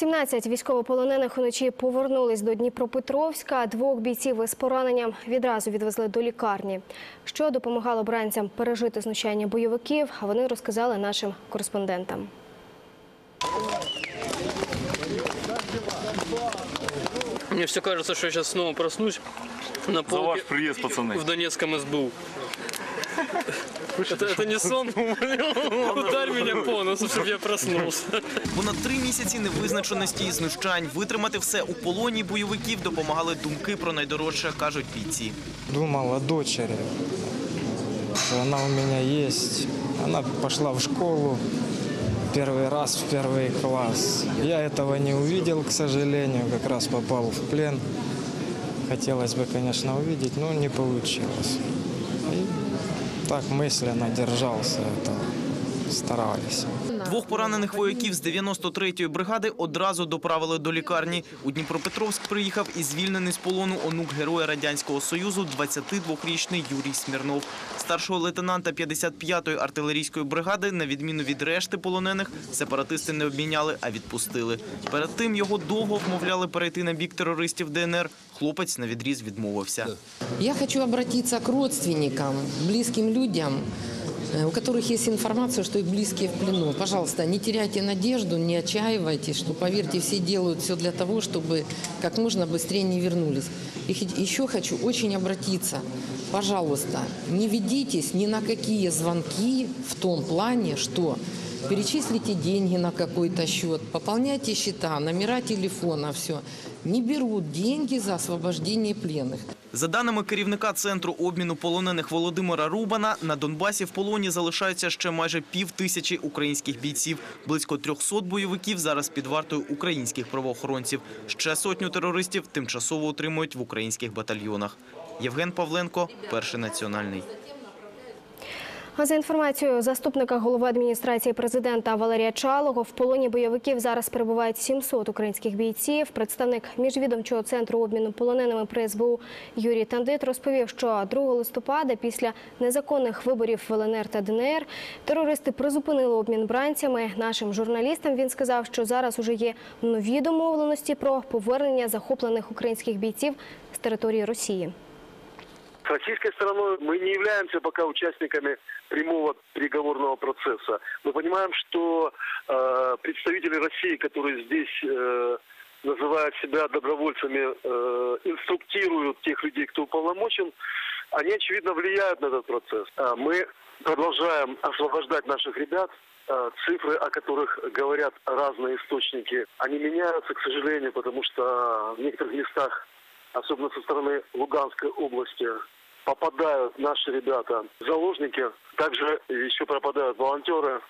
17 військовополонених уночі повернулись до Дніпропетровська. Двох бійців із пораненням відразу відвезли до лікарні. Що допомагало бранцям пережити знущання бойовиків, вони розказали нашим кореспондентам. Мне все кажется, что я сейчас снова проснусь на За полке ваш приезд, пацаны. в Донецком СБУ. Это, это не сон. Ударь меня по носу, чтобы я проснулся. Понад три місяці невизначеності і знущань. Витримати все у полоні бойовиків допомагали думки про найдорожче, кажуть бійці. Думал о дочери, что она у меня есть. Она пошла в школу первый раз в первый класс. Я этого не увидел, к сожалению, как раз попал в плен. Хотелось бы, конечно, увидеть, но не получилось. Так мысленно держался этого, старались. Двох поранених вояків з 93-ї бригади одразу доправили до лікарні. У Дніпропетровськ приїхав і звільнений з полону онук героя Радянського Союзу 22-річний Юрій Смірнов. Старшого лейтенанта 55-ї артилерійської бригади, на відміну від решти полонених, сепаратисти не обміняли, а відпустили. Перед тим його довго вмовляли перейти на бік терористів ДНР. Хлопець на відріз відмовився. Я хочу обратиться к родственникам, близким людям, у которых есть информация, что их близкие в плену. Пожалуйста, не теряйте надежду, не отчаивайтесь, что, поверьте, все делают все для того, чтобы как можно быстрее не вернулись. И еще хочу очень обратиться. Пожалуйста, не ведитесь ни на какие звонки в том плане, что перечислите деньги на какой-то счет, пополняйте счета, номера телефона, все. Не берут деньги за освобождение пленных. За даними керівника центру обміну полонених Володимира Рубана, на Донбасі в полоні залишаються ще майже пів тисячі українських бійців. Близько 300 бойовиків зараз під вартою українських правоохоронців. Ще сотню терористів тимчасово утримують в українських батальйонах. Євген Павленко, перший національний. А за інформацією заступника голови адміністрації президента Валерія Чалого, в полоні бойовиків зараз перебувають 700 українських бійців. Представник міжвідомчого центру обміну полоненими при СБУ Юрій Тандит розповів, що 2 листопада після незаконних виборів в ЛНР та ДНР терористи призупинили обмін бранцями. Нашим журналістам він сказав, що зараз уже є нові домовленості про повернення захоплених українських бійців з території Росії. Российской стороной мы не являемся пока участниками прямого переговорного процесса. Мы понимаем, что э, представители России, которые здесь э, называют себя добровольцами, э, инструктируют тех людей, кто уполномочен, они, очевидно, влияют на этот процесс. А Мы продолжаем освобождать наших ребят. Э, Цифры, о которых говорят разные источники, они меняются, к сожалению, потому что в некоторых местах особенно со стороны Луганской области, попадают наши ребята, заложники. Также еще пропадают волонтеры.